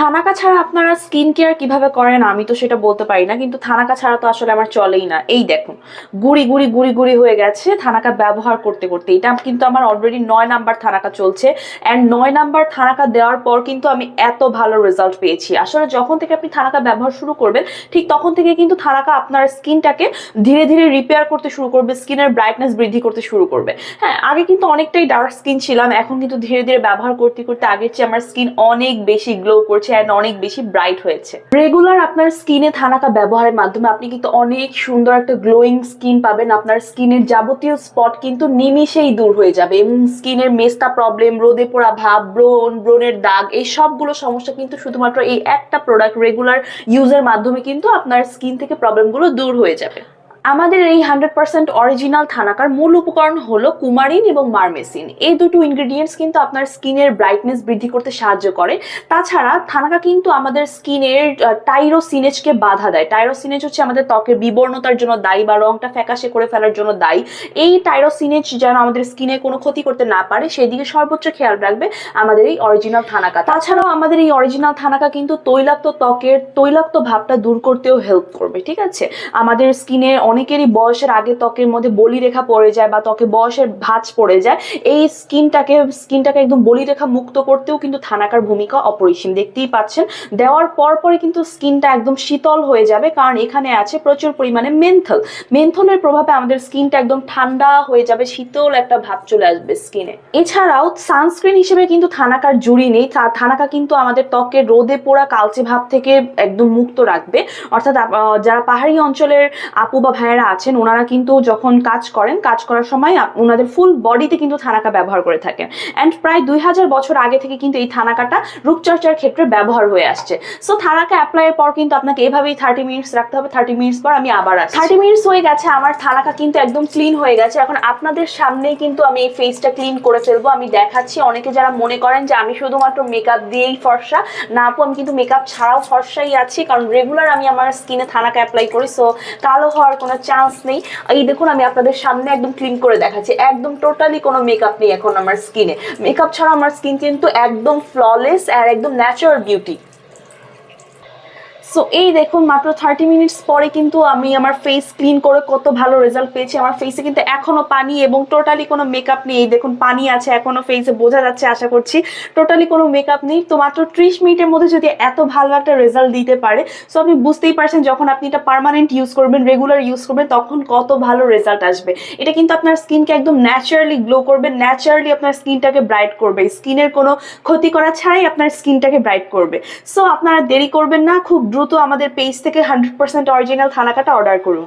Thanaka ছাড়া আপনারা skin care কীভাবে করেন আমি তো সেটা বলতে পারি না, কিন্তু থানাকা ছাড়া তো আসলে আমার চলেই না। এই দেখুন, গুড়ি গুড়ি গুড়ি গুড়ি হয়ে গেছে থানাকা ব্যবহার করতে করতে। এটা কিন্তু আমার অলরেডি নয় নাম্বার থানাকা চলছে অ্যান্ড নয় নাম্বার থানাকা দেওয়ার পর কিন্তু আমি এত ভালো রেজাল্ট পেয়েছি। আসলে যখন থেকে আপনি থানাকা ব্যবহার শুরু করবেন, ঠিক তখন থেকে কিন্তু থানাকা আপনার স্কিনটাকে ধীরে ধীরে রিপেয়ার করতে শুরু করবে, স্কিনের ব্রাইটনেস বৃদ্ধি করতে শুরু করবে। হ্যাঁ আগে কিন্তু অনেকটাই ডার্ক স্কিন ছিলাম, এখন কিন্তু ধীরে ধীরে ব্যবহার করতে করতে আগের চেয়ে আমার স্কিন অনেক বেশি গ্লো করছে। অ্যান্ড অনেক বেশি ব্রাইট হয়েছে। রেগুলার আপনার স্কিনে থানাকা ব্যবহারের মাধ্যমে আপনি কিন্তু অনেক সুন্দর একটা গ্লোয়িং স্কিন পাবেন। আপনার স্কিনের যাবতীয় স্পট কিন্তু নিমিষেই দূর হয়ে যাবে এবং স্কিনের মেস্তা প্রবলেম রোদে পোড়া ভাব, ব্রণ, ব্রণের দাগ, এই সবগুলো সমস্যা কিন্তু শুধুমাত্র এই একটা প্রোডাক্ট রেগুলার ইউজের মাধ্যমে কিন্তু আপনার স্কিন থেকে প্রবলেমগুলো দূর হয়ে যাবে। আমাদের এই হান্ড্রেড পার্সেন্ট অরিজিনাল থানাকার মূল উপকরণ হলো কুমারিন এবং মারমেসিন। এই দুটো ইনগ্রিডিয়েন্টস কিন্তু আপনার স্কিনের ব্রাইটনেস বৃদ্ধি করতে সাহায্য করে। তাছাড়া থানাকা কিন্তু আমাদের স্কিনের টাইরোসিনেজকে বাধা দেয়। টাইরোসিনেজ হচ্ছে আমাদের ত্বকের বিবর্ণতার জন্য দায়ী বা রংটা ফ্যাকাশে করে ফেলার জন্য দায়ী। এই টাইরোসিনেজ যেন আমাদের স্কিনে কোনো ক্ষতি করতে না পারে, সেদিকে সর্বোচ্চ খেয়াল রাখবে আমাদের এই অরিজিনাল থানাকা। তাছাড়াও আমাদের এই অরিজিনাল থানাকা কিন্তু তৈলাক্ত ত্বকের তৈলাক্ত ভাবটা দূর করতেও হেল্প করবে, ঠিক আছে? আমাদের স্কিনে অনেকেরই বয়সের আগে ত্বকের মধ্যে বলি রেখা পড়ে যায় বা ত্বকে বয়সের ভাঁজ পড়ে যায়, এই স্কিনটাকে স্কিনটাকে একদম বলি রেখা মুক্ত করতেও কিন্তু থানাকার ভূমিকা অপরিসীম। দেখতেই পাচ্ছেন, দেওয়ার পর পরে কিন্তু স্কিনটা একদম শীতল হয়ে যাবে, কারণ এখানে আছে প্রচুর পরিমাণে মেন্থল। মেন্থলের প্রভাবে আমাদের স্কিনটা একদম ঠান্ডা হয়ে যাবে, শীতল একটা ভাব চলে আসবে স্কিনে। এছাড়াও সানস্ক্রিন হিসেবে কিন্তু থানাকার জুড়ি নেই থানাকা কিন্তু আমাদের ত্বকের রোদে পোড়া কালচে ভাব থেকে একদম মুক্ত রাখবে। অর্থাৎ যারা পাহাড়ি অঞ্চলের আপু বা ভাইয়েরা আছেন, ওনারা কিন্তু যখন কাজ করেন, কাজ করার সময় ওনাদের ফুল বডিতে কিন্তু থানাকা ব্যবহার করে থাকেন। অ্যান্ড প্রায় দুই হাজার বছর আগে থেকে কিন্তু এই থানাকাটা রূপচর্চার ক্ষেত্রে ব্যবহার হয়ে আসছে। সো থানাকা অ্যাপ্লাইয়ের পর কিন্তু আপনাকে এভাবেই থার্টি মিনিটস রাখতে হবে থার্টি মিনিটস পর আমি আবার আসছি। থার্টি মিনিটস হয়ে গেছে, আমার থানাকা কিন্তু একদম ক্লিন হয়ে গেছে। এখন আপনাদের সামনেই কিন্তু আমি এই ফেসটা ক্লিন করে ফেলব, আমি দেখাচ্ছি। অনেকে যারা মনে করেন যে আমি শুধুমাত্র মেকআপ দিয়েই ফর্সা, না আপু, আমি কিন্তু মেকআপ ছাড়াও ফর্সাই আছি, কারণ রেগুলার আমি আমার স্কিনে থানাকা অ্যাপ্লাই করি। সো কালো হওয়ার কোনো চান্স নেই। এই দেখুন, আমি আপনাদের সামনে একদম ক্লিন করে দেখাচ্ছি। একদম টোটালি কোনো মেকআপ নেই এখন আমার স্কিনে মেকআপ ছাড়া আমার স্কিন কিন্তু একদম ফ্ললেস আর একদম ন্যাচারাল বিউটি সো এই দেখুন মাত্র থার্টি মিনিটস পরে কিন্তু আমি আমার ফেস ক্লিন করে কত ভালো রেজাল্ট পেয়েছি। আমার ফেসে কিন্তু এখনও পানি এবং টোটালি কোনো মেকআপ নেই। দেখুন পানি আছে এখনও ফেসে বোঝা যাচ্ছে আশা করছি। টোটালি কোনো মেকআপ নেই। তো মাত্র ত্রিশ মিনিটের মধ্যে যদি এত ভালো একটা রেজাল্ট দিতে পারে সো আপনি বুঝতেই পারছেন যখন আপনি এটা পার্মানেন্ট ইউজ করবেন রেগুলার ইউজ করবেন, তখন কত ভালো রেজাল্ট আসবে। এটা কিন্তু আপনার স্কিনকে একদম ন্যাচারালি গ্লো করবে। ন্যাচারালি আপনার স্কিনটাকে ব্রাইট করবে। স্কিনের কোনো ক্ষতি করা ছাড়াই আপনার স্কিনটাকে ব্রাইট করবে। সো আপনারা দেরি করবেন না। খুব দ্রুত আমাদের পেজ থেকে হান্ড্রেড পার্সেন্ট অরিজিনাল থানাকাটা অর্ডার করুন।